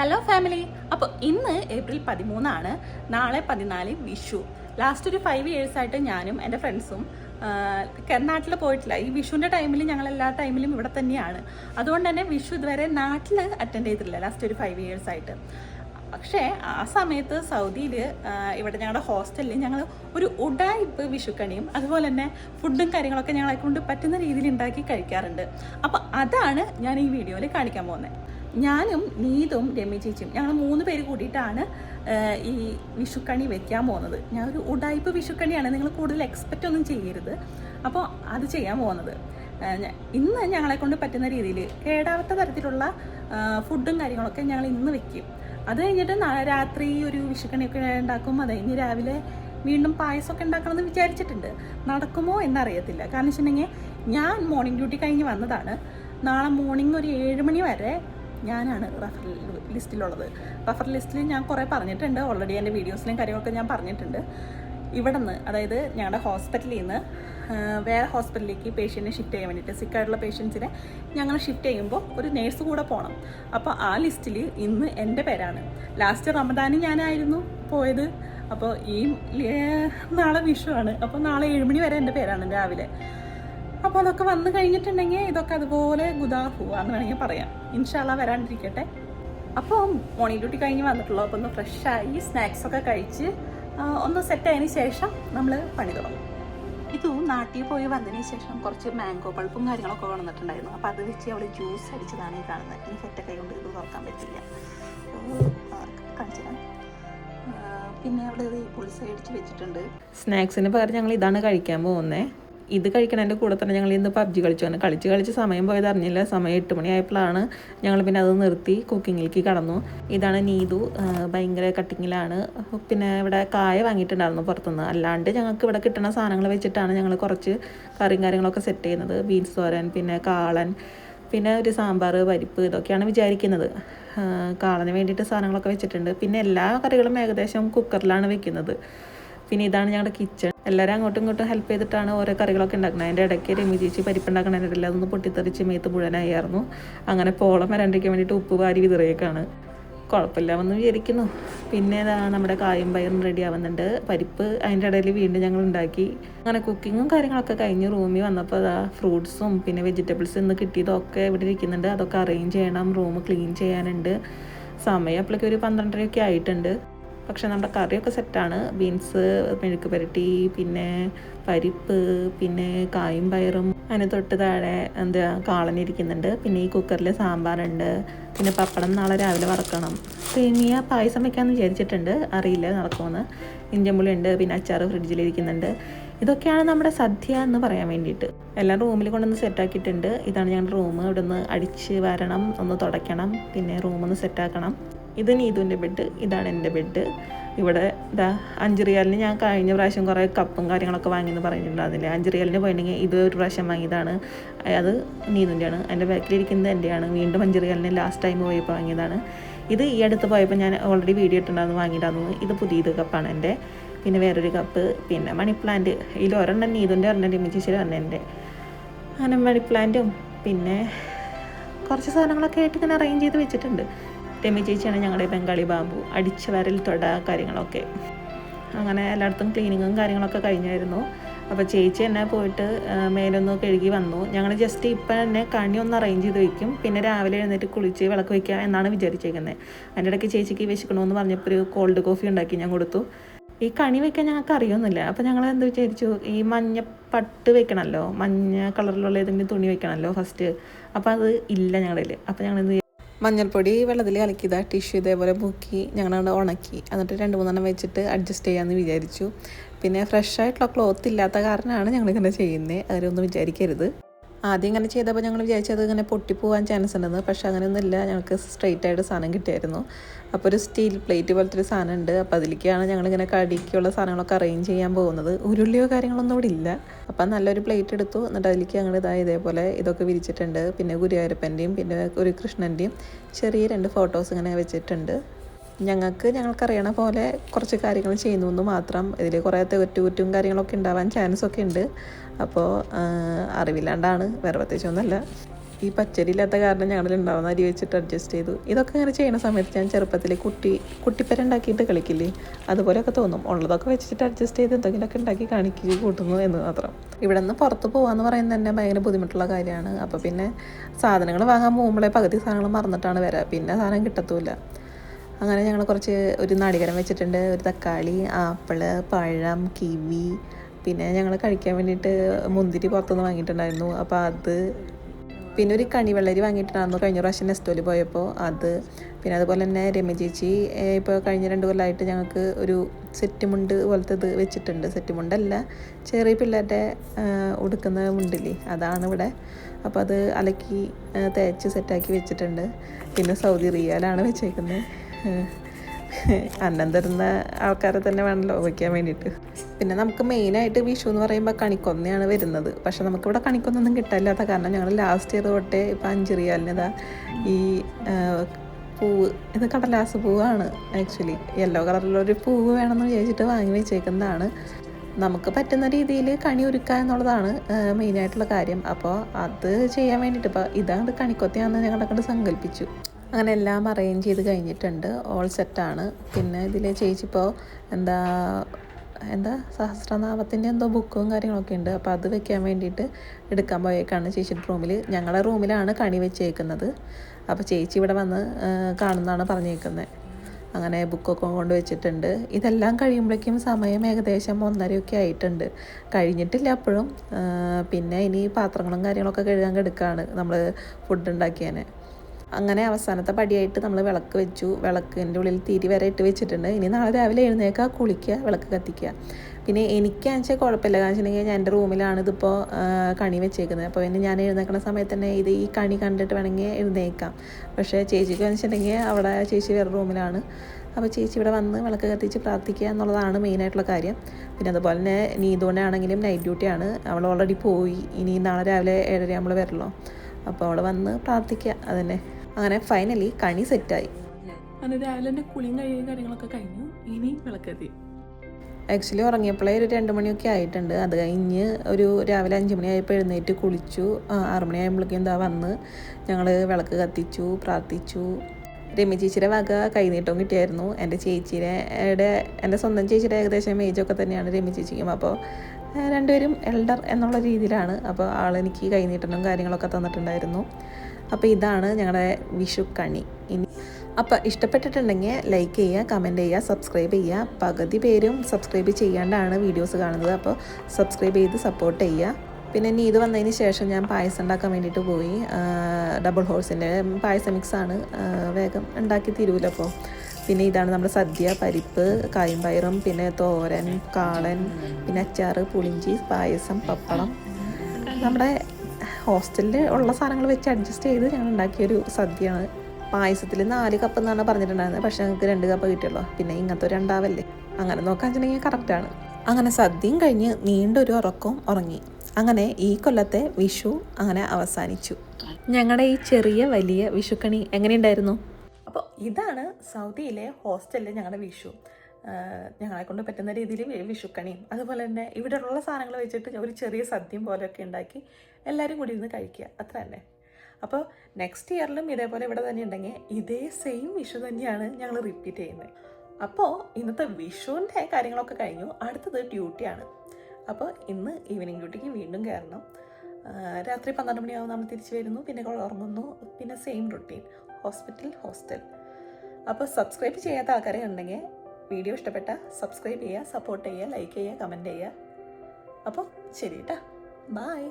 Hello family അപ്പോൾ ഇന്ന് April പതിമൂന്നാണ്. നാളെ പതിനാല് വിഷു. ലാസ്റ്റ് ഒരു ഫൈവ് ഇയേഴ്സ് ആയിട്ട് ഞാനും എന്റെ ഫ്രണ്ട്സും നാട്ടിൽ പോയിട്ടില്ല. ഈ വിഷുവിന്റെ ടൈമിൽ ഞങ്ങൾ എല്ലാ ടൈമിലും ഇവിടെ തന്നെയാണ്. അതുകൊണ്ട് തന്നെ വിഷു ഇതുവരെ നാട്ടിൽ അറ്റൻഡ് ചെയ്തിട്ടില്ല ലാസ്റ്റ് ഒരു ഫൈവ് ഇയേഴ്സ് ആയിട്ട്. പക്ഷേ ആ സമയത്ത് സൗദിയിൽ ഇവിടെ ഞങ്ങളുടെ ഹോസ്റ്റലിൽ ഞങ്ങൾ ഒരു ഉടായ്പ് വിഷുക്കണിയും അതുപോലെ തന്നെ ഫുഡും കാര്യങ്ങളൊക്കെ ഞങ്ങളെ കൊണ്ട് പറ്റുന്ന രീതിയിൽ ഉണ്ടാക്കി കഴിക്കാറുണ്ട്. അപ്പോൾ അതാണ് ഞാൻ ഈ വീഡിയോയിൽ കാണിക്കാൻ പോകുന്നത് ഞാനും നീതും രമ്യ ചേച്ചിയും ഞങ്ങൾ മൂന്ന് പേര് കൂടിയിട്ടാണ് ഈ വിഷുക്കണി വെക്കാൻ പോകുന്നത്. ഞാൻ ഒരു ഉടായ്പ വിഷുക്കണിയാണ് നിങ്ങൾ കൂടുതൽ എക്സ്പെക്റ്റ് ഒന്നും ചെയ്യരുത്. അപ്പോൾ അത് ചെയ്യാൻ പോകുന്നത്. ഇന്ന് ഞങ്ങളെ കൊണ്ട് പറ്റുന്ന രീതിയിൽ കേടാവാത്ത തരത്തിലുള്ള ഫുഡും കാര്യങ്ങളൊക്കെ ഞങ്ങൾ ഇന്ന് വെക്കും. അത് കഴിഞ്ഞിട്ട് നാളെ രാത്രി ഒരു വിഷുക്കണിയൊക്കെ ഉണ്ടാക്കും. അത് കഴിഞ്ഞ് രാവിലെ വീണ്ടും പായസമൊക്കെ ഉണ്ടാക്കണമെന്ന് വിചാരിച്ചിട്ടുണ്ട്. നടക്കുമോ എന്നറിയത്തില്ല. കാരണം വെച്ചിട്ടുണ്ടെങ്കിൽ ഞാൻ മോർണിംഗ് ഡ്യൂട്ടി കഴിഞ്ഞ് വന്നതാണ്. നാളെ മോർണിംഗ് ഒരു ഏഴ് മണി വരെ ഞാനാണ് റഫർ ലിസ്റ്റിലുള്ളത്. റഫർ ലിസ്റ്റിൽ ഞാൻ കുറേ പറഞ്ഞിട്ടുണ്ട്. ഓൾറെഡി എന്റെ വീഡിയോസിലും കാര്യങ്ങളൊക്കെ ഞാൻ പറഞ്ഞിട്ടുണ്ട്. ഇവിടെ നിന്ന് അതായത് ഞങ്ങളുടെ ഹോസ്പിറ്റലിൽ നിന്ന് വേറെ ഹോസ്പിറ്റലിലേക്ക് പേഷ്യന്റിനെ ഷിഫ്റ്റ് ചെയ്യാൻ വേണ്ടിയിട്ട് സിക്കായിട്ടുള്ള പേഷ്യൻസിനെ ഞങ്ങൾ ഷിഫ്റ്റ് ചെയ്യുമ്പോൾ ഒരു നേഴ്സ് കൂടെ പോകണം അപ്പോൾ ആ ലിസ്റ്റിൽ ഇന്ന് എന്റെ പേരാണ്. ലാസ്റ്റ് റമദാനി ഞാനായിരുന്നു പോയത്. അപ്പോൾ ഈ നാളെ വിഷുവാണ്. അപ്പോൾ നാളെ ഏഴുമണി വരെ എന്റെ പേരാണ് രാവിലെ. അപ്പോൾ അതൊക്കെ വന്നു കഴിഞ്ഞിട്ടുണ്ടെങ്കിൽ ഇതൊക്കെ അതുപോലെ ഗുദാഹു എന്ന് വേണമെങ്കിൽ പറയാം. ഇൻഷാല്ല വരാണ്ടിരിക്കട്ടെ. അപ്പോൾ മോർണിംഗ് ഡ്യൂട്ടി കഴിഞ്ഞ് വന്നിട്ടുള്ളൂ. അപ്പോൾ ഒന്ന് ഫ്രഷായി സ്നാക്സ് ഒക്കെ കഴിച്ച് ഒന്ന് സെറ്റ് ആയതിനു ശേഷം നമ്മൾ പണി തുടങ്ങും. ഇതും നാട്ടിൽ പോയി വന്നതിന് ശേഷം കുറച്ച് മാംഗോ പൾപ്പും കാര്യങ്ങളൊക്കെ വന്നിട്ടുണ്ടായിരുന്നു. അപ്പോൾ അത് വെച്ച് അവൾ ജ്യൂസ് അടിച്ചതാണ് ഈ കാണുന്നത് എനിക്ക് ഒറ്റ കൈ കൊണ്ട് ഇത് തുറക്കാൻ പറ്റില്ല. പിന്നെ അവിടെ പുളിസ അടിച്ച് വെച്ചിട്ടുണ്ട്. സ്നാക്സിന് പകരം ഞങ്ങൾ ഇതാണ് കഴിക്കാൻ പോകുന്നത് ഇത് കഴിക്കണതിന്റെ കൂടെ തന്നെ ഞങ്ങൾ ഇന്ന് പബ്ജി കളിച്ചു. വന്നു കളിച്ച് കളിച്ച് സമയം പോയത് അറിഞ്ഞില്ല. സമയം എട്ട് മണിയായപ്പോഴാണ് ഞങ്ങൾ പിന്നെ അത് നിർത്തി കുക്കിങ്ങിലേക്ക് കടന്നു. ഇതാണ് നീതു ഭയങ്കര കട്ടിങ്ങിലാണ്. പിന്നെ ഇവിടെ കായ വാങ്ങിയിട്ടുണ്ടായിരുന്നു പുറത്തുനിന്ന്. അല്ലാണ്ട് ഞങ്ങൾക്ക് ഇവിടെ കിട്ടുന്ന സാധനങ്ങൾ വെച്ചിട്ടാണ് ഞങ്ങൾ കുറച്ച് കറിയും കാര്യങ്ങളൊക്കെ സെറ്റ് ചെയ്യുന്നത്. ബീൻസ് തോരൻ പിന്നെ കാളൻ പിന്നെ ഒരു സാമ്പാർ പരിപ്പ് ഇതൊക്കെയാണ് വിചാരിക്കുന്നത്. കാളന് വേണ്ടിയിട്ട് സാധനങ്ങളൊക്കെ വെച്ചിട്ടുണ്ട്. പിന്നെ എല്ലാ കറികളും ഏകദേശം കുക്കറിലാണ് വെക്കുന്നത്. പിന്നെ ഇതാണ് ഞങ്ങളുടെ കിച്ചൺ എല്ലാവരും അങ്ങോട്ടും ഇങ്ങോട്ടും ഹെൽപ്പ് ചെയ്തിട്ടാണ് ഓരോ കറികളൊക്കെ ഉണ്ടാക്കുന്നത് അതിന്റെ ഇടയ്ക്ക് രമി ചേച്ചി പരിപ്പുണ്ടാക്കണതിനിടയിൽ അതൊന്ന് പൊട്ടിത്തെറിച്ച് മേത്ത് മുഴുവനായിരുന്നു അങ്ങനെ പോളം വരാണ്ടിരിക്കാൻ വേണ്ടിയിട്ട് ഉപ്പ് വാരി വിതറിയേക്കാണ്. കുഴപ്പമില്ലാമെന്ന് വിചാരിക്കുന്നു. പിന്നെ നമ്മുടെ കായും പയറും റെഡി ആവുന്നുണ്ട്. പരിപ്പ് അതിന്റെ ഇടയിൽ വീണ്ടും ഞങ്ങൾ ഉണ്ടാക്കി അങ്ങനെ കുക്കിങ്ങും കാര്യങ്ങളൊക്കെ കഴിഞ്ഞ് റൂമിൽ വന്നപ്പോൾ അതാ ഫ്രൂട്ട്സും പിന്നെ വെജിറ്റബിൾസ് ഇന്ന് കിട്ടിയതൊക്കെ ഇവിടെ ഇരിക്കുന്നുണ്ട്. അതൊക്കെ അറേഞ്ച് ചെയ്യണം. റൂം ക്ലീൻ ചെയ്യാനുണ്ട്. സമയം അപ്പോഴേക്കും ഒരു പന്ത്രണ്ടരയൊക്കെ ആയിട്ടുണ്ട്. പക്ഷെ നമ്മുടെ കറിയൊക്കെ സെറ്റാണ്. ബീൻസ് മെഴുക്ക് പുരട്ടി പിന്നെ പരിപ്പ് പിന്നെ കായും പയറും. അതിന് തൊട്ട് താഴെ എന്താ കാളനിരിക്കുന്നുണ്ട് പിന്നെ ഈ കുക്കറിൽ സാമ്പാറുണ്ട്. പിന്നെ പപ്പടം നാളെ രാവിലെ വറക്കണം. സേമിയ പായസം വെക്കാമെന്ന് വിചാരിച്ചിട്ടുണ്ട്. അറിയില്ല നടക്കുമെന്ന്. ഇഞ്ചമ്പുളി ഉണ്ട് പിന്നെ അച്ചാർ ഫ്രിഡ്ജിലിരിക്കുന്നുണ്ട് ഇതൊക്കെയാണ് നമ്മുടെ സദ്യ എന്ന് പറയാൻ വേണ്ടിയിട്ട്. എല്ലാം റൂമിൽ കൊണ്ടൊന്ന് സെറ്റാക്കിയിട്ടുണ്ട് ഇതാണ് ഞങ്ങളുടെ റൂം. ഇവിടെ നിന്ന് അടിച്ച് വരണം. ഒന്ന് തുടയ്ക്കണം. പിന്നെ റൂമൊന്ന് സെറ്റാക്കണം ഇത് നീതുവിന്റെ ബെഡ് ഇതാണ് എന്റെ ബെഡ് ഇവിടെ ഇതാ അഞ്ച് റിയാലിന് ഞാൻ കഴിഞ്ഞ പ്രാവശ്യം കുറേ കപ്പും കാര്യങ്ങളൊക്കെ വാങ്ങിയെന്ന് പറഞ്ഞിട്ടുണ്ടായിരുന്നില്ലേ? അഞ്ച് റിയാലിന് പോയിട്ടുണ്ടെങ്കിൽ ഇത് ഒരു പ്രാവശ്യം വാങ്ങിയതാണ്. അത് നീതുവിന്റെയാണ്. എന്റെ ബാക്കിലിരിക്കുന്നത് എന്റെയാണ്. വീണ്ടും അഞ്ച് റിയാലിന് ലാസ്റ്റ് ടൈം പോയപ്പോൾ വാങ്ങിയതാണ്. ഇത് ഈ അടുത്ത് പോയപ്പോൾ ഞാൻ ഓൾറെഡി വീഡിയോ ഇട്ടുണ്ടായിരുന്നു വാങ്ങിയിട്ടായിരുന്നു ഇത് പുതിയത് കപ്പാണ് എന്റെ. പിന്നെ വേറൊരു കപ്പ് പിന്നെ മണി പ്ലാന്റ് ഇതിൽ ഒരെണ്ണം നീതുന്റെ ഒരെണ്ണം രമിച്ചേശ്വരി ഒരെണ്ണം എന്റെ. അങ്ങനെ മണി പ്ലാന്റും പിന്നെ കുറച്ച് സാധനങ്ങളൊക്കെ ആയിട്ട് ഇങ്ങനെ അറേഞ്ച് ചെയ്ത് വെച്ചിട്ടുണ്ട്. രമി ചേച്ചിയാണ് ഞങ്ങളുടെ ബംഗാളി ബാമ്പു അടിച്ച വരൽ തൊട കാര്യങ്ങളൊക്കെ. അങ്ങനെ എല്ലായിടത്തും ക്ലീനിങ്ങും കാര്യങ്ങളൊക്കെ കഴിഞ്ഞായിരുന്നു. അപ്പോൾ ചേച്ചി എന്നെ പോയിട്ട് മേലൊന്ന് കഴുകി വന്നു. ഞങ്ങൾ ജസ്റ്റ് ഇപ്പം തന്നെ കണി ഒന്ന് അറേഞ്ച് ചെയ്ത് വെക്കും. പിന്നെ രാവിലെ എഴുന്നേറ്റ് കുളിച്ച് വിളക്ക് വയ്ക്കുക എന്നാണ് വിചാരിച്ചേക്കുന്നത് അതിന്റെ ഇടയ്ക്ക് ചേച്ചിക്ക് വിശക്കണമെന്ന് പറഞ്ഞപ്പോൾ ഒരു കോൾഡ് കോഫി ഉണ്ടാക്കി ഞാൻ കൊടുത്തു. ഈ കണി വെക്കാൻ ഞങ്ങൾക്ക് അറിയൊന്നുമില്ല. അപ്പോൾ ഞങ്ങൾ എന്ത് വിചാരിച്ചു? ഈ മഞ്ഞ പട്ട് വെക്കണമല്ലോ മഞ്ഞ കളറിലുള്ള ഏതെങ്കിലും തുണി വെക്കണമല്ലോ ഫസ്റ്റ് അപ്പോൾ അത് ഇല്ല ഞങ്ങളുടെ അപ്പോൾ ഞങ്ങൾ എന്ത്? മഞ്ഞൾപ്പൊടി വെള്ളത്തിൽ കലക്കിയത് ടിഷ്യൂ ഇതേപോലെ മുക്കി ഞങ്ങളവിടെ ഉണക്കി. എന്നിട്ട് രണ്ട് മൂന്നെണ്ണം വെച്ചിട്ട് അഡ്ജസ്റ്റ് ചെയ്യാമെന്ന് വിചാരിച്ചു. പിന്നെ ഫ്രഷ് ആയിട്ടുള്ള ക്ലോത്ത് ഇല്ലാത്ത കാരണമാണ് ഞങ്ങളിങ്ങനെ ചെയ്യുന്നത് അവരൊന്നും വിചാരിക്കരുത്. ആദ്യം ഇങ്ങനെ ചെയ്തപ്പോൾ ഞങ്ങൾ വിചാരിച്ചത് ഇങ്ങനെ പൊട്ടിപ്പോവാൻ ചാൻസ് ഉണ്ടെന്ന്. പക്ഷെ അങ്ങനെയൊന്നുമില്ല. ഞങ്ങൾക്ക് സ്ട്രെയിറ്റ് ആയിട്ട് സാധനം കിട്ടിയായിരുന്നു. അപ്പോൾ ഒരു സ്റ്റീൽ പ്ലേറ്റ് പോലത്തെ ഒരു സാധനം ഉണ്ട്. അപ്പോൾ അതിലേക്കാണ് ഞങ്ങളിങ്ങനെ കടിക്കുള്ള സാധനങ്ങളൊക്കെ അറേഞ്ച് ചെയ്യാൻ പോകുന്നത്. ഉരുളിയോ കാര്യങ്ങളൊന്നും ഇവിടെ ഇല്ല. അപ്പം നല്ലൊരു പ്ലേറ്റ് എടുത്തു. എന്നിട്ട് അതിലേക്ക് ഞങ്ങൾ ഇതാ ഇതേപോലെ ഇതൊക്കെ വിരിച്ചിട്ടുണ്ട്. പിന്നെ ഗുരുവായൂരപ്പന്റെയും പിന്നെ ഒരു കൃഷ്ണന്റെയും ചെറിയ രണ്ട് ഫോട്ടോസ് ഇങ്ങനെ വെച്ചിട്ടുണ്ട്. ഞങ്ങൾക്ക് ഞങ്ങൾക്കറിയണ പോലെ കുറച്ച് കാര്യങ്ങൾ ചെയ്യുന്നു എന്ന് മാത്രം. ഇതിൽ കുറേ തെറ്റുകുറ്റും കാര്യങ്ങളൊക്കെ ഉണ്ടാവാൻ ചാൻസ് ഒക്കെ ഉണ്ട്. അപ്പോൾ അറിവില്ലാണ്ടാണ് വേറെ പ്രത്യേകിച്ചൊന്നുമല്ല ഈ പച്ചരി ഇല്ലാത്ത കാരണം ഞങ്ങളിൽ ഉണ്ടാവുന്ന അരി വെച്ചിട്ട് അഡ്ജസ്റ്റ് ചെയ്തു. ഇതൊക്കെ ഇങ്ങനെ ചെയ്യുന്ന സമയത്ത് ഞാൻ ചെറുപ്പത്തിൽ കുട്ടി കുട്ടിപ്പര ഉണ്ടാക്കിയിട്ട് കളിക്കില്ലേ? അതുപോലെയൊക്കെ തോന്നും. ഉള്ളതൊക്കെ വെച്ചിട്ട് അഡ്ജസ്റ്റ് ചെയ്ത് എന്തെങ്കിലുമൊക്കെ ഉണ്ടാക്കി കാണിക്കുക കൂട്ടുന്നു എന്ന് മാത്രം. ഇവിടെ നിന്ന് പുറത്ത് പോകാമെന്ന് പറയുന്നത് തന്നെ ഭയങ്കര ബുദ്ധിമുട്ടുള്ള കാര്യമാണ്. അപ്പോൾ പിന്നെ സാധനങ്ങൾ വാങ്ങാൻ പോകുമ്പോഴേ പകുതി സാധനങ്ങൾ മറന്നിട്ടാണ് വരിക പിന്നെ സാധനം കിട്ടത്തുമില്ല. അങ്ങനെ ഞങ്ങൾ കുറച്ച് ഒരു നാളികരം വെച്ചിട്ടുണ്ട്. ഒരു തക്കാളി ആപ്പിൾ പഴം കിവി. പിന്നെ ഞങ്ങൾ കഴിക്കാൻ വേണ്ടിയിട്ട് മുന്തിരി പുറത്തുനിന്ന് വാങ്ങിയിട്ടുണ്ടായിരുന്നു. അപ്പോൾ അത് പിന്നെ ഒരു കണിവെള്ളരി വാങ്ങിയിട്ടുണ്ടായിരുന്നു. കഴിഞ്ഞ പ്രാവശ്യം നെസ്റ്റോയിൽ പോയപ്പോൾ അത്. പിന്നെ അതുപോലെ തന്നെ രമ്യ ചേച്ചി ഇപ്പോൾ കഴിഞ്ഞ രണ്ട് കൊല്ലമായിട്ട് ഞങ്ങൾക്ക് ഒരു സെറ്റ് മുണ്ട് പോലത്തെ ഇത് വെച്ചിട്ടുണ്ട്. സെറ്റ് മുണ്ടല്ല ചെറിയ പിള്ളേരുടെ ഉടുക്കുന്ന മുണ്ടില്ലേ അതാണ് ഇവിടെ. അപ്പോൾ അത് അലക്കി തേച്ച് സെറ്റാക്കി വെച്ചിട്ടുണ്ട്. പിന്നെ സൗദി റിയാലാണ് വെച്ചേക്കുന്നത് അന്നം തരുന്ന ആൾക്കാരെ തന്നെ വേണമല്ലോ വയ്ക്കാൻ വേണ്ടിയിട്ട്. പിന്നെ നമുക്ക് മെയിനായിട്ട് വിഷു എന്ന് പറയുമ്പോൾ കണിക്കൊന്നയാണ് വരുന്നത്. പക്ഷെ നമുക്കിവിടെ കണിക്കൊന്നൊന്നും കിട്ടാനില്ലാത്ത കാരണം ഞങ്ങൾ ലാസ്റ്റ് ഇയർ തൊട്ടേ ഇപ്പം അഞ്ചറിയാലിനതാ ഈ പൂവ് ഇത് കടലാസ് പൂവാണ് ആക്ച്വലി യെല്ലോ കളറിലൊരു പൂവ് വേണമെന്ന് വിചാരിച്ചിട്ട് വാങ്ങി വെച്ചേക്കുന്നതാണ്. നമുക്ക് പറ്റുന്ന രീതിയിൽ കണി ഒരുക്കുക എന്നുള്ളതാണ് മെയിനായിട്ടുള്ള കാര്യം. അപ്പോൾ അത് ചെയ്യാൻ വേണ്ടിയിട്ട് ഇപ്പോൾ ഇതാണ് കണിക്കൊത്തയാണെന്ന് ഞങ്ങളെ കണ്ട് സങ്കല്പിച്ചു അങ്ങനെ എല്ലാം അറേഞ്ച് ചെയ്ത് കഴിഞ്ഞിട്ടുണ്ട്. ഓൾ സെറ്റാണ് പിന്നെ ഇതിൽ ചേച്ചി ഇപ്പോൾ എന്താ എന്താ സഹസ്രനാമത്തിന്റെ എന്തോ ബുക്കും കാര്യങ്ങളൊക്കെ ഉണ്ട്. അപ്പോൾ അത് വെക്കാൻ വേണ്ടിയിട്ട് എടുക്കാൻ പോയേക്കാണ് ചേച്ചിയുടെ റൂമിൽ ഞങ്ങളുടെ റൂമിലാണ് കണി വെച്ചേക്കുന്നത്. അപ്പോൾ ചേച്ചി ഇവിടെ വന്ന് കാണുന്നതാണ് പറഞ്ഞേക്കുന്നത് അങ്ങനെ ബുക്കൊക്കെ കൊണ്ട് വെച്ചിട്ടുണ്ട്. ഇതെല്ലാം കഴിയുമ്പോഴേക്കും സമയം ഏകദേശം ഒന്നരയൊക്കെ ആയിട്ടുണ്ട്. കഴിഞ്ഞിട്ടില്ല അപ്പോഴും. പിന്നെ ഇനി പാത്രങ്ങളും കാര്യങ്ങളൊക്കെ കഴുകാൻ കിടക്കുകയാണ് നമ്മൾ ഫുഡ് ഉണ്ടാക്കിയാൽ അങ്ങനെ അവസാനത്തെ പടിയായിട്ട് നമ്മൾ വിളക്ക് വെച്ചു. വിളക്കിന്റെ ഉള്ളിൽ തിരി വരെ ഇട്ട് വെച്ചിട്ടുണ്ട്. ഇനി നാളെ രാവിലെ എഴുന്നേൽക്കുക കുളിക്കുക വിളക്ക് കത്തിക്കുക. പിന്നെ എനിക്കാണെന്ന് വെച്ചാൽ കുഴപ്പമില്ല. കാരണം വെച്ചിട്ടുണ്ടെങ്കിൽ ഞാൻ എന്റെ റൂമിലാണ് ഇതിപ്പോൾ കണി വെച്ചേക്കുന്നത്. അപ്പോൾ പിന്നെ ഞാൻ എഴുന്നേൽക്കുന്ന സമയത്ത് തന്നെ ഇത് ഈ കണി കണ്ടിട്ട് വേണമെങ്കിൽ എഴുന്നേക്കാം പക്ഷേ ചേച്ചിക്ക് വെച്ചിട്ടുണ്ടെങ്കിൽ അവിടെ ചേച്ചി വേറെ റൂമിലാണ്. അപ്പോൾ ചേച്ചി ഇവിടെ വന്ന് വിളക്ക് കത്തിച്ച് പ്രാർത്ഥിക്കുക എന്നുള്ളതാണ് മെയിനായിട്ടുള്ള കാര്യം. പിന്നെ അതുപോലെ തന്നെ നീതുകൊണ്ട് ആണെങ്കിലും നൈറ്റ് ഡ്യൂട്ടിയാണ് അവൾ ഓൾറെഡി പോയി. ഇനി നാളെ രാവിലെ ഏഴര നമ്മൾ വരല്ലോ. അപ്പോൾ അവൾ വന്ന് പ്രാർത്ഥിക്കുക. അതന്നെ. അങ്ങനെ ഫൈനലി കണി സെറ്റായി അങ്ങനെ രാവിലെ തന്നെ കുളിയും കഴിയും കാര്യങ്ങളൊക്കെ കഴിഞ്ഞു. ഇനി വിളക്കെത്തി. ആക്ച്വലി ഉറങ്ങിയപ്പോഴേ ഒരു രണ്ട് മണിയൊക്കെ ആയിട്ടുണ്ട്. അത് കഴിഞ്ഞ് ഒരു രാവിലെ അഞ്ച് മണിയായപ്പോൾ എഴുന്നേറ്റ് കുളിച്ചു. ആറ് മണിയാകുമ്പോഴേക്കും എന്താ വന്ന് ഞങ്ങൾ വിളക്ക് കത്തിച്ചു പ്രാർത്ഥിച്ചു. രമ്യ ചേച്ചിയുടെ വക കൈനീട്ടവും കിട്ടിയായിരുന്നു. എന്റെ ചേച്ചിയുടെ എന്റെ സ്വന്തം ചേച്ചിയുടെ ഏകദേശം ഏജൊക്കെ തന്നെയാണ് രമ്യ ചേച്ചിക്കും. അപ്പോൾ രണ്ടുപേരും എൽഡർ എന്നുള്ള രീതിയിലാണ്. അപ്പോൾ ആളെനിക്ക് കൈനീട്ടനും കാര്യങ്ങളൊക്കെ തന്നിട്ടുണ്ടായിരുന്നു. അപ്പോൾ ഇതാണ് ഞങ്ങളുടെ വിഷു കണി. ഇനി അപ്പോൾ ഇഷ്ടപ്പെട്ടിട്ടുണ്ടെങ്കിൽ ലൈക്ക് ചെയ്യുക കമന്റ് ചെയ്യുക സബ്സ്ക്രൈബ് ചെയ്യുക. പകുതി പേരും സബ്സ്ക്രൈബ് ചെയ്യാണ്ടാണ് വീഡിയോസ് കാണുന്നത്. അപ്പോൾ സബ്സ്ക്രൈബ് ചെയ്ത് സപ്പോർട്ട് ചെയ്യുക. പിന്നെ ഇനി ഇത് വന്നതിന് ശേഷം ഞാൻ പായസം ഉണ്ടാക്കാൻ വേണ്ടിയിട്ട് പോയി. ഡബിൾ ഹോഴ്സിന്റെ പായസം മിക്സാണ് വേഗം ഉണ്ടാക്കി തീരൂല അപ്പോൾ പിന്നെ ഇതാണ് നമ്മുടെ സദ്യ പരിപ്പ് കായും പയറും പിന്നെ തോരൻ കാളൻ പിന്നെ അച്ചാറ് പുളിഞ്ചി പായസം പപ്പടം. നമ്മുടെ ഹോസ്റ്റലിൽ ഉള്ള സാധനങ്ങൾ വെച്ച് അഡ്ജസ്റ്റ് ചെയ്ത് ഞങ്ങൾ ഉണ്ടാക്കിയൊരു സദ്യയാണ്. പായസത്തിൽ നാല് കപ്പ് എന്നാണ് പറഞ്ഞിട്ടുണ്ടായിരുന്നത്. പക്ഷേ ഞങ്ങൾക്ക് രണ്ട് കപ്പ് കിട്ടിയുള്ളൂ. പിന്നെ ഇങ്ങനത്തെ ഒരു രണ്ടാവല്ലേ. അങ്ങനെ നോക്കാൻ വെച്ചിട്ടുണ്ടെങ്കിൽ കറക്റ്റാണ് അങ്ങനെ സദ്യയും കഴിഞ്ഞ് നീണ്ടൊരു ഉറക്കവും ഉറങ്ങി. അങ്ങനെ ഈ കൊല്ലത്തെ വിഷു അങ്ങനെ അവസാനിച്ചു. ഞങ്ങളുടെ ഈ ചെറിയ വലിയ വിഷുക്കണി എങ്ങനെയുണ്ടായിരുന്നു? അപ്പോൾ ഇതാണ് സൗദിയിലെ ഹോസ്റ്റലിൽ ഞങ്ങളുടെ വിഷു. ഞങ്ങളെ കൊണ്ട് പറ്റുന്ന രീതിയിൽ വിഷുക്കണിയും അതുപോലെ തന്നെ ഇവിടെയുള്ള സാധനങ്ങൾ വെച്ചിട്ട് ഒരു ചെറിയ സദ്യയും പോലെയൊക്കെ ഉണ്ടാക്കി എല്ലാവരും കൂടി ഇരുന്ന് കഴിക്കുക. അത്ര തന്നെ. അപ്പോൾ നെക്സ്റ്റ് ഇയറിലും ഇതേപോലെ ഇവിടെ തന്നെ ഉണ്ടെങ്കിൽ ഇതേ സെയിം വിഷു തന്നെയാണ് ഞങ്ങൾ റിപ്പീറ്റ് ചെയ്യുന്നത്. അപ്പോൾ ഇന്നത്തെ വിഷുവിന്റെ കാര്യങ്ങളൊക്കെ കഴിഞ്ഞു. അടുത്തത് ഡ്യൂട്ടിയാണ് അപ്പോൾ ഇന്ന് ഈവനിങ് ഡ്യൂട്ടിക്ക് വീണ്ടും കയറണം. രാത്രി പന്ത്രണ്ട് മണിയാവും നമ്മൾ തിരിച്ചു വരുന്നു. പിന്നെ ഉറങ്ങുന്നു. പിന്നെ സെയിം റുട്ടീൻ ഹോസ്പിറ്റൽ ഹോസ്റ്റൽ അപ്പോൾ സബ്സ്ക്രൈബ് ചെയ്യാത്ത ആൾക്കാരെ ഉണ്ടെങ്കിൽ വീഡിയോ ഇഷ്ടപ്പെട്ട സബ്സ്ക്രൈബ് ചെയ്യുക സപ്പോർട്ട് ചെയ്യുക ലൈക്ക് ചെയ്യുക കമന്റ് ചെയ്യുക. അപ്പോൾ ശരി കേട്ടോ ബായ്